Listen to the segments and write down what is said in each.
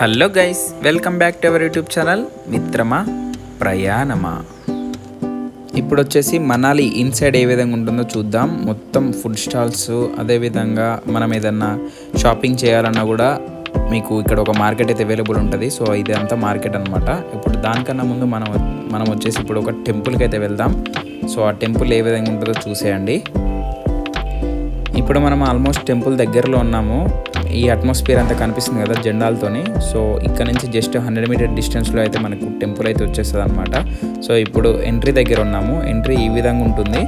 Hello guys welcome back to our YouTube channel మిత్రమా ప్రయాణమా. ఇప్పుడు వచ్చేసి మనాలి ఇన్సైడ్ ఏ విధంగా ఉంటుందో చూద్దాం. మొత్తం ఫుడ్ స్టాల్స్ అదేవిధంగా మనం ఏదన్నా షాపింగ్ చేయాలన్నా కూడా మీకు ఇక్కడ ఒక మార్కెట్ అయితే అవైలబుల్ ఉంటుంది. సో ఇది అంతా మార్కెట్ అనమాట ఇప్పుడు దానికన్నా ముందు మనం మనం వచ్చేసి ఇప్పుడు ఒక టెంపుల్కి అయితే వెళ్దాం. సో ఆ టెంపుల్ ఏ విధంగా ఉంటుందో చూసేయండి. ఇప్పుడు మనం ఆల్మోస్ట్ టెంపుల్ దగ్గరలో ఉన్నాము. ఈ అట్మాస్ఫియర్ అంతా కనిపిస్తుంది కదా జెండాలతోని. సో ఇక్కడ నుంచి జస్ట్ హండ్రెడ్ మీటర్ డిస్టెన్స్లో అయితే మనకు టెంపుల్ అయితే వచ్చేస్తుంది అనమాట సో ఇప్పుడు ఎంట్రీ దగ్గర ఉన్నాము. ఎంట్రీ ఈ విధంగా ఉంటుంది.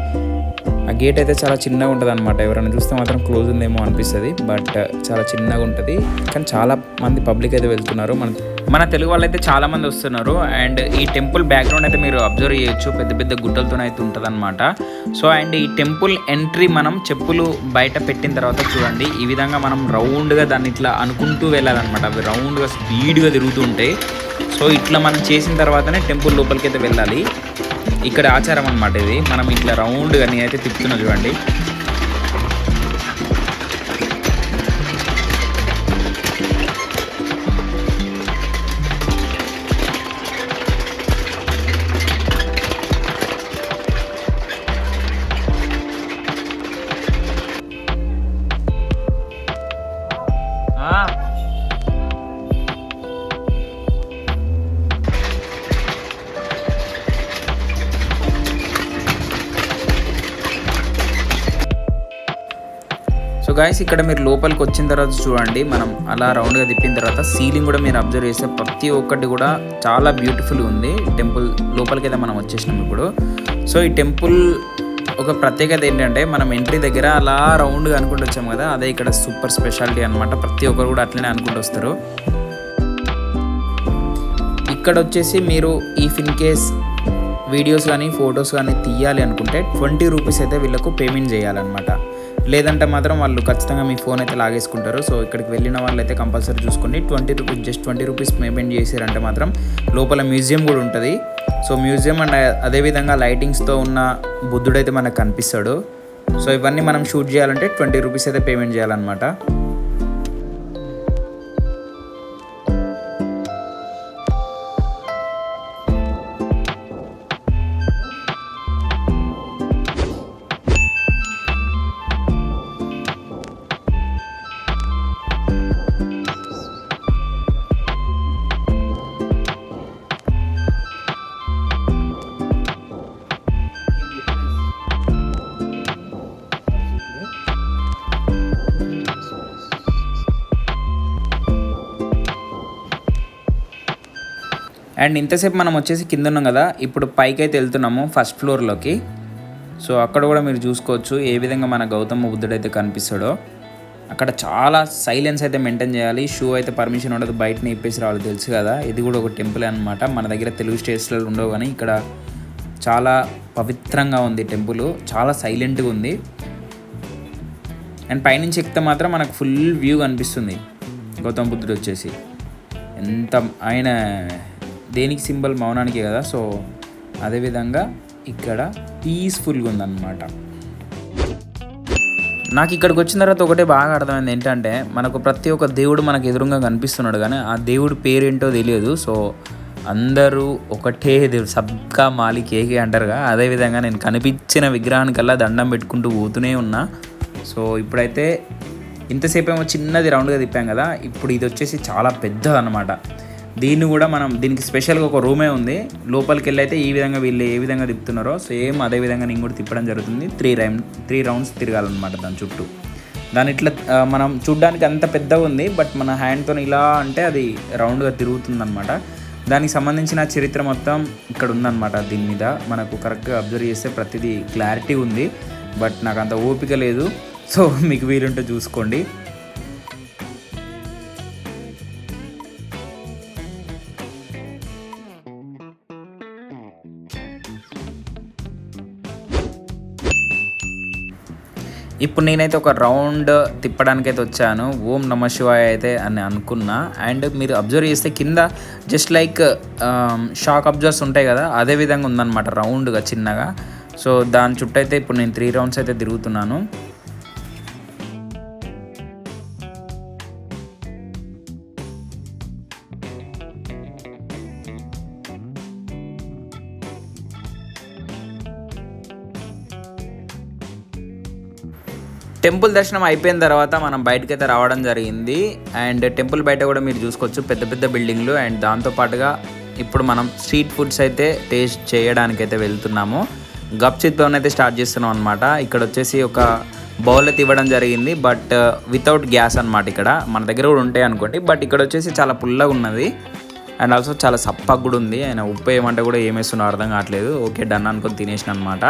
ఆ గేట్ అయితే చాలా చిన్నగా ఉంటుంది అనమాట ఎవరైనా చూస్తే మాత్రం క్లోజ్ ఉందేమో అనిపిస్తుంది. బట్ uh, చాలా చిన్నగా ఉంటుంది. కానీ చాలా మంది పబ్లిక్ అయితే వెళ్తున్నారు. మన మన తెలుగు వాళ్ళు అయితే చాలా మంది వస్తున్నారు. అండ్ ఈ టెంపుల్ బ్యాక్గ్రౌండ్ అయితే మీరు అబ్జర్వ్ చేయొచ్చు. పెద్ద పెద్ద గుట్టలతో అయితే ఉంటుంది అనమాట సో అండ్ ఈ టెంపుల్ ఎంట్రీ మనం చెప్పులు బయట పెట్టిన తర్వాత చూడండి. ఈ విధంగా మనం రౌండ్గా దాన్ని ఇట్లా అనుకుంటూ వెళ్ళాలన్నమాట. అవి రౌండ్గా స్పీడ్గా తిరుగుతూ ఉంటాయి సో ఇట్లా మనం చేసిన తర్వాతనే టెంపుల్ లోపలికి అయితే వెళ్ళాలి. ఇక్కడ ఆచారం అనమాట ఇది. మనం ఇట్లా రౌండ్గా నేనైతే తిప్పుతున్నా చూడండి. సో గాయస్ ఇక్కడ మీరు లోపలికి వచ్చిన తర్వాత చూడండి మనం అలా రౌండ్గా తిప్పిన తర్వాత సీలింగ్ కూడా మీరు అబ్జర్వ్ చేస్తే ప్రతి ఒక్కటి కూడా చాలా బ్యూటిఫుల్ ఉంది. టెంపుల్ లోపలికి అయితే మనం వచ్చేసినాం ఇప్పుడు. సో ఈ టెంపుల్ ఒక ప్రత్యేకత ఏంటంటే మనం ఎంట్రీ దగ్గర అలా రౌండ్గా అనుకుంటూ వచ్చాం కదా అదే ఇక్కడ సూపర్ స్పెషాలిటీ అనమాట ప్రతి ఒక్కరు కూడా అట్లనే అనుకుంటూ వస్తారు. ఇక్కడ వచ్చేసి మీరు ఈ ఫిన్ కేస్ వీడియోస్ కానీ ఫొటోస్ కానీ తీయాలి అనుకుంటే ట్వంటీ రూపీస్ అయితే వీళ్ళకు పేమెంట్ చేయాలన్నమాట. లేదంటే మాత్రం వాళ్ళు ఖచ్చితంగా మీ ఫోన్ అయితే లాగేసుకుంటారు. సో ఇక్కడికి వెళ్ళిన వాళ్ళు అయితే కంపల్సరీ చూసుకోండి. Twenty rupees just twenty rupees payment చేసారంటే మాత్రం లోపల మ్యూజియం కూడా ఉంటుంది. సో మ్యూజియం అండ్ అదేవిధంగా లైటింగ్స్తో ఉన్న బుద్ధుడైతే మనకు కనిపిస్తాడు. సో ఇవన్నీ మనం షూట్ చేయాలంటే ట్వంటీ రూపీస్ అయితే పేమెంట్ చేయాలన్నమాట. అండ్ ఇంతసేపు మనం వచ్చేసి కింద ఉన్నాం కదా ఇప్పుడు పైకి అయితే వెళ్తున్నాము ఫస్ట్ ఫ్లోర్లోకి సో అక్కడ కూడా మీరు చూసుకోవచ్చు ఏ విధంగా మన గౌతమ బుద్ధుడు అయితే కనిపిస్తాడో. అక్కడ చాలా సైలెన్స్ అయితే మెయింటైన్ చేయాలి షూ అయితే పర్మిషన్ ఉండదు బయటనే ఇప్పేసి రావాలి తెలుసు కదా. ఇది కూడా ఒక టెంపుల్ అనమాట మన దగ్గర తెలుగు స్టేట్స్లో ఉండవు కానీ ఇక్కడ చాలా పవిత్రంగా ఉంది టెంపుల్ చాలా సైలెంట్గా ఉంది. అండ్ పైనుంచి ఎక్కితే మాత్రం మనకు ఫుల్ వ్యూ కనిపిస్తుంది గౌతమ బుద్ధుడు వచ్చేసి. ఎంత ఆయన దేనికి సింబల్ మౌనానికి కదా సో అదేవిధంగా ఇక్కడ పీస్ఫుల్గా ఉందన్నమాట. నాకు ఇక్కడికి వచ్చిన తర్వాత ఒకటే బాగా అర్థమైంది ఏంటంటే మనకు ప్రతి ఒక్క దేవుడు మనకు ఎదురుగా కనిపిస్తున్నాడు కానీ ఆ దేవుడి పేరేంటో తెలియదు. సో అందరూ ఒకటే దేవుడు సబ్కా మాలిక్ ఏకే అంటారుగా అదేవిధంగా నేను కనిపించిన విగ్రహానికల్లా దండం పెట్టుకుంటూ పోతూనే ఉన్నా. సో ఇప్పుడైతే ఇంతసేపు ఏమో చిన్నది రౌండ్గా తిప్పాం కదా ఇప్పుడు ఇది వచ్చేసి చాలా పెద్దదన్నమాట. దీన్ని కూడా మనం దీనికి స్పెషల్గా ఒక రూమే ఉంది. లోపలికి వెళ్ళి అయితే ఈ విధంగా వీళ్ళు ఏ విధంగా తిప్పుతున్నారో సేమ్ అదే విధంగా నేను కూడా తిప్పడం జరుగుతుంది. త్రీ రౌండ్ త్రీ రౌండ్స్ తిరగాలన్నమాట దాని చుట్టూ. దాని ఇట్లా మనం చూడ్డానికి అంత పెద్దగా ఉంది బట్ మన హ్యాండ్తో ఇలా అంటే అది రౌండ్గా తిరుగుతుంది అనమాట దానికి సంబంధించిన చరిత్ర మొత్తం ఇక్కడ ఉందన్నమాట దీని మీద. మనకు కరెక్ట్గా అబ్జర్వ్ చేస్తే ప్రతిదీ క్లారిటీ ఉంది బట్ నాకు అంత ఓపిక లేదు. సో మీకు వీలుంటే చూసుకోండి. ఇప్పుడు నేనైతే ఒక రౌండ్ తిప్పడానికి అయితే వచ్చాను. ఓం నమ శివాయ అయితే అని అనుకున్నా. అండ్ మీరు అబ్జర్వ్ చేస్తే కింద జస్ట్ లైక్ షాక్ అబ్జర్వ్స్ ఉంటాయి కదా అదే విధంగా ఉందన్నమాట రౌండ్గా చిన్నగా. సో దాని చుట్టూ అయితే ఇప్పుడు నేను త్రీ రౌండ్స్ అయితే తిరుగుతున్నాను. టెంపుల్ దర్శనం అయిపోయిన తర్వాత మనం బయటకు అయితే రావడం జరిగింది. అండ్ టెంపుల్ బయట కూడా మీరు చూసుకోవచ్చు పెద్ద పెద్ద బిల్డింగ్లు. అండ్ దాంతోపాటుగా ఇప్పుడు మనం స్ట్రీట్ ఫుడ్స్ అయితే టేస్ట్ చేయడానికి అయితే వెళ్తున్నాము. గప్చిత్ భవన్ అయితే స్టార్ట్ చేస్తున్నాం అనమాట ఇక్కడ వచ్చేసి ఒక బౌల్ అయితే ఇవ్వడం జరిగింది. బట్ uh, వితౌట్ గ్యాస్ అనమాట ఇక్కడ. మన దగ్గర కూడా ఉంటాయి అనుకోండి. బట్ ఇక్కడ వచ్చేసి చాలా పుల్లగా ఉన్నది. అండ్ ఆల్సో చాలా సప్పగా కూడా ఉంది. ఆయన ఉప్పు ఏమంటే కూడా ఏమేస్తున్నా అర్థం కావట్లేదు. ఓకే డన్ అనుకొని తినేసిన అనమాట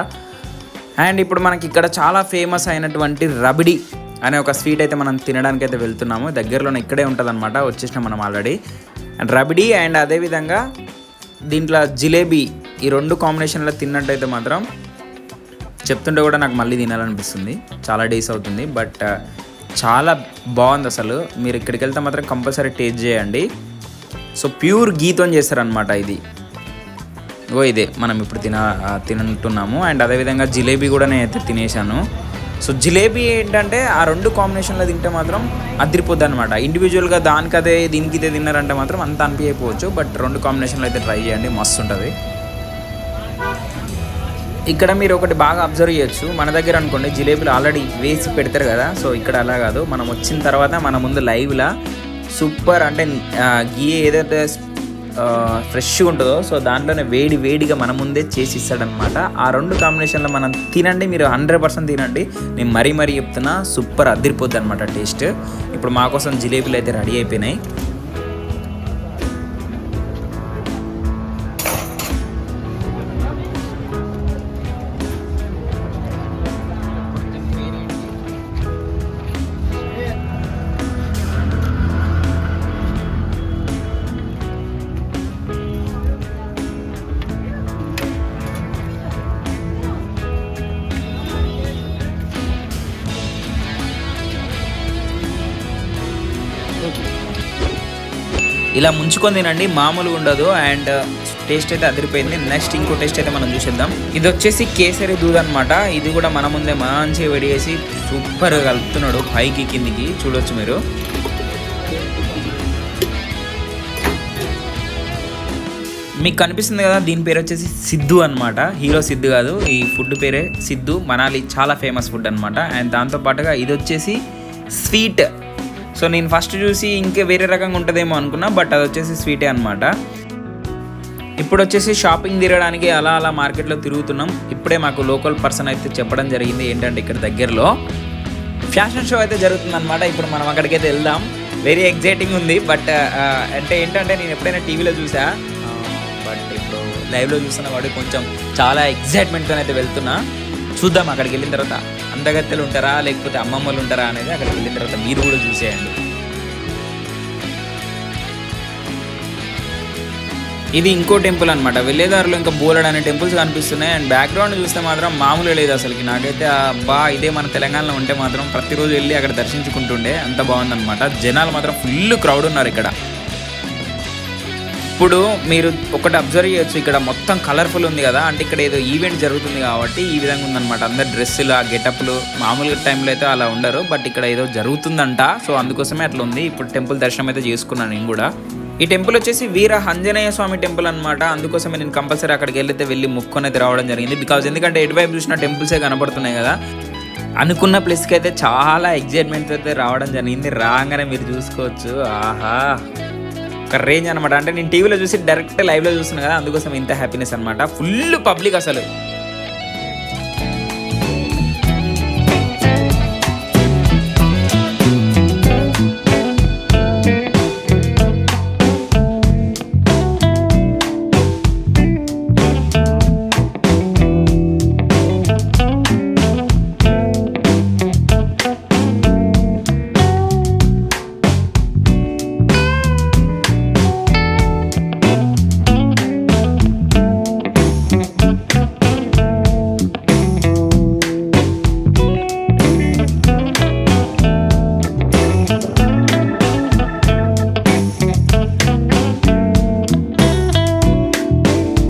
అండ్ ఇప్పుడు మనకి ఇక్కడ చాలా ఫేమస్ అయినటువంటి రబిడి అనే ఒక స్వీట్ అయితే మనం తినడానికి అయితే వెళ్తున్నాము. దగ్గరలోనే ఇక్కడే ఉంటుంది అనమాట వచ్చేసినాం మనం ఆల్రెడీ అండ్ రబిడి అండ్ అదేవిధంగా దీంట్లో జిలేబీ ఈ రెండు కాంబినేషన్లో తిన్నట్టయితే మాత్రం చెప్తుంటే కూడా నాకు మళ్ళీ తినాలనిపిస్తుంది. చాలా డేస్ అవుతుంది బట్ చాలా బాగుంది అసలు. మీరు ఇక్కడికి వెళ్తే మాత్రం కంపల్సరీ టేస్ట్ చేయండి. సో ప్యూర్ గీతో చేస్తారనమాట ఇది. ఓ ఇదే మనం ఇప్పుడు తిన తింటున్నాము. అండ్ అదేవిధంగా జిలేబీ కూడా నేనైతే తినేసాను సో జిలేబీ ఏంటంటే ఆ రెండు కాంబినేషన్లో తింటే మాత్రం అదిరిపోద్ది అనమాట ఇండివిజువల్గా దానికి అదే దీనికి ఇదే తిన్నారంటే మాత్రం అంత అనిపించకపోవచ్చు బట్ రెండు కాంబినేషన్లో అయితే ట్రై చేయండి మస్తు ఉంటుంది. ఇక్కడ మీరు ఒకటి బాగా అబ్జర్వ్ చేయొచ్చు. మన దగ్గర అనుకోండి జిలేబీలు ఆల్రెడీ వేసి పెడతారు కదా. సో ఇక్కడ అలా కాదు. మనం వచ్చిన తర్వాత మన ముందు లైవ్లా సూపర్ అంటే గీ ఏదైతే ఫ్రెష్గా ఉంటుందో సో దాంట్లోనే వేడి వేడిగా మన ముందే చేసి ఇస్తాడనమాట ఆ రెండు కాంబినేషన్లో మనం తినండి మీరు హండ్రెడ్ పర్సెంట్ తినండి. నేను మరీ మరీ చెప్తున్నా సూపర్ అదిరిపోద్ది అనమాట టేస్ట్ ఇప్పుడు మా కోసం జిలేబీలు అయితే రెడీ అయిపోయినాయి. ఇలా ముంచుకొని తినండి మామూలుగా ఉండదు. అండ్ టేస్ట్ అయితే అదిరిపోయింది. నెక్స్ట్ ఇంకో టేస్ట్ అయితే మనం చూసేద్దాం. ఇది వచ్చేసి కేసరి దూద్ అనమాట ఇది కూడా మన ముందే మంచిగా వేడి చేసి సూపర్ కలుపుతున్నాడు పైకి కిందికి. చూడొచ్చు మీరు. మీకు కనిపిస్తుంది కదా దీని పేరు వచ్చేసి సిద్ధు అనమాట హీరో సిద్ధు కాదు. ఈ ఫుడ్ పేరే సిద్ధు. మనాలి చాలా ఫేమస్ ఫుడ్ అనమాట అండ్ దాంతో పాటుగా ఇది వచ్చేసి స్వీట్ సో నేను ఫస్ట్ చూసి ఇంకా వేరే రకంగా ఉంటుందేమో అనుకున్నా బట్ అది వచ్చేసి స్వీటే అనమాట ఇప్పుడు వచ్చేసి షాపింగ్ తిరగడానికి అలా అలా మార్కెట్లో తిరుగుతున్నాం. ఇప్పుడే మాకు లోకల్ పర్సన్ అయితే చెప్పడం జరిగింది ఏంటంటే ఇక్కడ దగ్గరలో. ఫ్యాషన్ షో అయితే జరుగుతుంది అనమాట ఇప్పుడు మనం అక్కడికి అయితే వెళ్దాం. వెరీ ఎగ్జైటింగ్ ఉంది బట్ అంటే ఏంటంటే నేను ఎప్పుడైనా టీవీలో చూసా? బట్ ఇప్పుడు లైవ్లో చూస్తున్న వాడు కొంచెం చాలా ఎగ్జైట్మెంట్తో అయితే వెళ్తున్నా. చూద్దాం అక్కడికి వెళ్ళిన తర్వాత. అందగత్తెలు ఉంటారా? లేకపోతే అమ్మమ్మలు ఉంటారా అనేది అక్కడికి వెళ్ళిన తర్వాత మీరు కూడా చూసేయండి. ఇది ఇంకో టెంపుల్ అనమాట వెళ్ళేదారిలో ఇంకా బోలెడ్ అనే టెంపుల్స్ కనిపిస్తున్నాయి. అండ్ బ్యాక్గ్రౌండ్ చూస్తే మాత్రం మామూలు లేదు అసలుకి. నాకైతే బా ఇదే మన తెలంగాణలో ఉంటే మాత్రం ప్రతిరోజు వెళ్ళి అక్కడ దర్శించుకుంటుండే. అంత బాగుందనమాట జనాలు మాత్రం ఫుల్ క్రౌడ్ ఉన్నారు ఇక్కడ. ఇప్పుడు మీరు ఒకటి అబ్జర్వ్ చేయొచ్చు. ఇక్కడ మొత్తం కలర్ఫుల్ ఉంది కదా. అంటే ఇక్కడ ఏదో ఈవెంట్ జరుగుతుంది కాబట్టి ఈ విధంగా ఉందన్నమాట. అందరు డ్రెస్సులు ఆ గెటప్లు మామూలుగా టైంలో అయితే అలా ఉండరు. బట్ ఇక్కడ ఏదో జరుగుతుందంట. సో అందుకోసమే అట్లా ఉంది. ఇప్పుడు టెంపుల్ దర్శనం అయితే చేసుకున్నాను నేను కూడా. ఈ టెంపుల్ వచ్చేసి వీర హంజనేయ స్వామి టెంపుల్ అనమాట అందుకోసమే నేను కంపల్సరీ అక్కడికి వెళ్ళితే వెళ్ళి ముక్కొని అయితే రావడం జరిగింది. బికాజ్ ఎందుకంటే ఎటువైపు చూసిన టెంపుల్సే కనబడుతున్నాయి కదా. అనుకున్న ప్లేస్కి అయితే చాలా ఎగ్జైట్మెంట్ అయితే రావడం జరిగింది. రాగానే మీరు చూసుకోవచ్చు. ఆహా! ఒక రేంజ్ అనమాట అంటే నేను టీవీలో చూసి డైరెక్ట్ లైవ్లో చూస్తున్నాను కదా అందుకోసం ఇంత హ్యాపీనెస్ అనమాట ఫుల్ పబ్లిక్ అసలు.